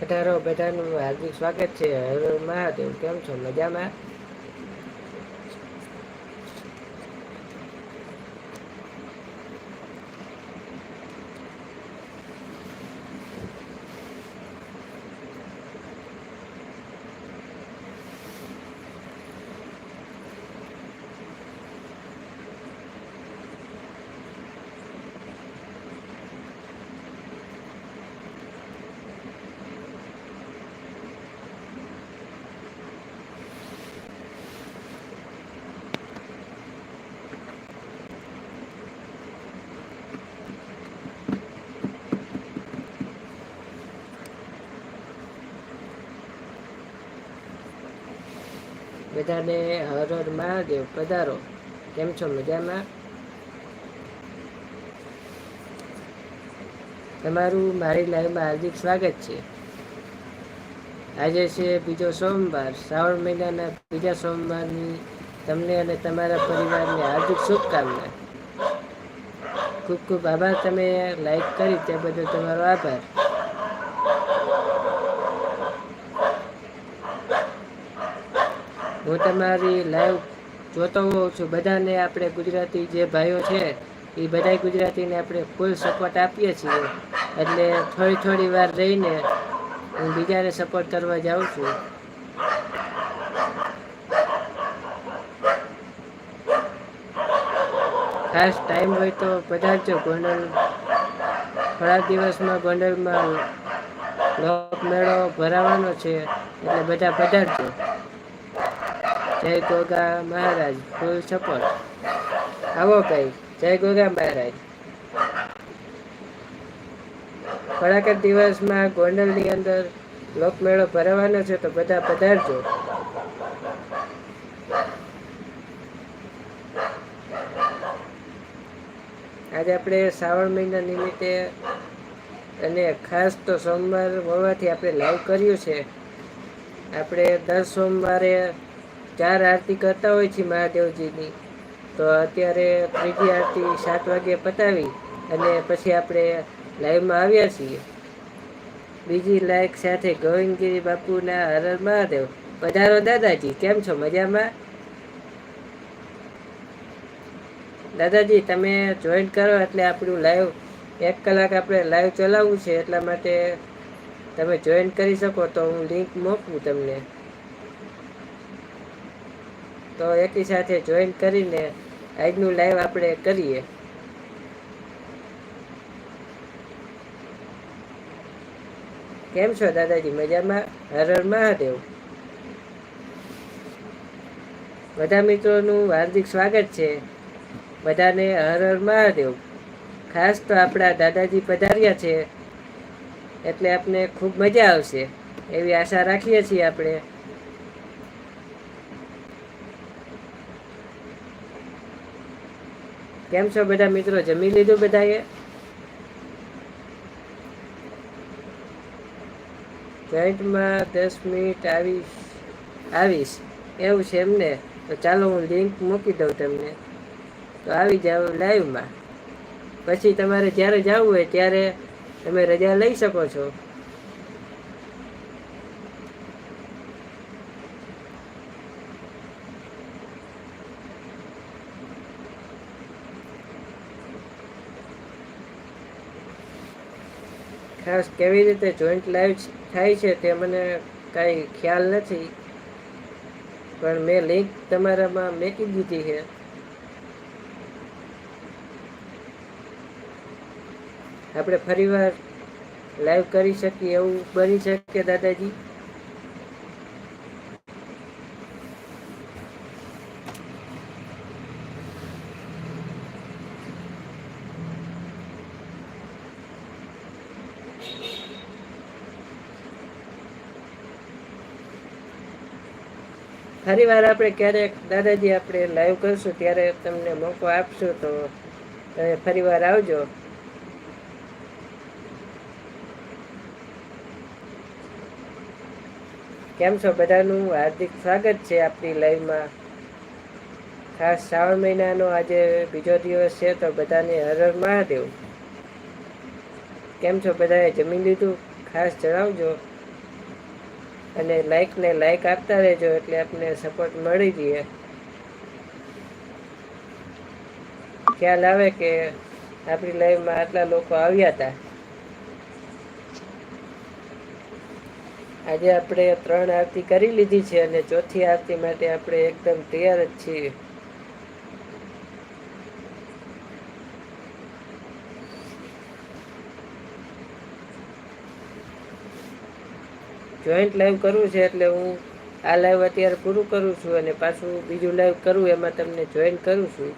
પધારો બધાનું હાર્દિક સ્વાગત છે. હર મહાદેવ કેમ છો? મજામાં? બધાને હર હર મહાદેવ. પધારો. કેમ છો? મજામાં? તમારું મારી લાઈવમાં હાર્દિક સ્વાગત છે. આજે છે બીજો સોમવાર. શ્રાવણ મહિનાના બીજા સોમવારની તમને અને તમારા પરિવારને હાર્દિક શુભકામના. ખૂબ ખૂબ આભાર. તમે લાઈક કરી તે બદલ તમારો આભાર. હું તમારી લાઈવ જોતો હોઉં છું. બધાને આપણે ગુજરાતી જે ભાઈઓ છે, એ બધા ગુજરાતીને આપણે ફૂલ સપોર્ટ આપીએ છીએ. એટલે થોડી થોડી વાર રહીને હું બીજાને સપોર્ટ કરવા જાઉં છું. ખાસ ટાઈમ હોય તો પધારજો ગોંડલ, થોડા દિવસમાં ગોંડલમાં લોક મેળો ભરાવાનો છે, એટલે બધા પધારજો જય ગોગા મહારાજ ફૂલ સપોર્ટ આવો કઈ, જય ગોગા મહારાજ. થોડાક જ દિવસમાં ગોંડલની અંદર લોકમેળો ભરાવાનો છે તો બધા પધારજો. આજે આપણે શ્રાવણ મહિના નિમિત્તે અને ખાસ તો સોમવાર હોવાથી આપણે લાઈવ કર્યું છે. આપણે દર સોમવારે ચાર આરતી કરતા હોય છે મહાદેવજીની. તો અત્યારે ત્રીજી આરતી સાત વાગે પતાવી અને પછી આપણે લાઈવમાં આવ્યા છીએ. બીજી લાઈક સાથે ગોવિંદગીરી બાપુના હર હર મહાદેવ. પધારો દાદાજી, કેમ છો? મજામાં? દાદાજી, તમે જોઈન કરો એટલે આપણું લાઈવ એક કલાક આપણે લાઈવ ચલાવવું છે એટલા માટે તમે જોઈન કરી શકો તો હું લિંક મોકલું તમને. તો એકી સાથે જોઈન કરીને આજનું લાઈવ આપણે કરીએ. કેમ છો દાદાજી? મજામાં? હર હર મહાદેવ. બધા મિત્રોનું હાર્દિક સ્વાગત છે. બધાને હર હર મહાદેવ. ખાસ તો આપણા દાદાજી પધાર્યા છે. એટલે આપને ખૂબ મજા આવશે. એવી આશા રાખીએ છીએ આપણે. કેમ છો બધા મિત્રો? જમી લીધું બધાએ? જોઈન્ટમાં દસ મિનિટ આવીશ. આવીશ. એવું છે એમને તો ચાલો હું લિંક મૂકી દઉં તમને. તો આવી જાઓ લાઈવમાં પછી તમારે જ્યારે જવું હોય ત્યારે તમે રજા લઈ શકો છો. ખાસ કેવી રીતે જોઈન્ટ લાઈવ થાય છે તે મને કાંઈ ખ્યાલ નથી. પણ મેં લિંક તમારામાં મેકી દીધી છે. આપણે ફરીવાર લાઈવ કરી શકીએ એવું બની શકે દાદાજી? ફરી વાર આપણે ક્યારેક દાદાજી આપણે લાઈવ કરશું, ત્યારે તમને મોકો આપશું, તો તમે ફરી વાર આવજો. કેમ છો બધાનું? હાર્દિક સ્વાગત છે આપણી લાઈવમાં ખાસ શ્રાવણ મહિનાનો આજે બીજો દિવસ છે, તો બધાને હર હર મહાદેવ. કેમ છો બધાએ? જમી લીધું? ખાસ જણાવજો. અને લાઈક ને લાઈક આપતા રહેજો એટલે આપને સપોર્ટ મળી રહે. ખ્યાલ આવે કે આપણી લાઈવમાં આટલા લોકો આવ્યા હતા આજે આપણે ત્રણ આરતી કરી લીધી છે અને ચોથી આરતી માટે આપણે એકદમ તૈયાર જ છીએ. જોઈન્ટ લાઈવ કરવું છે એટલે હું આ લાઈવ અત્યારે પૂરું કરું છું અને પાછું બીજું લાઈવ કરું, એમાં તમને જોઈન કરું છું.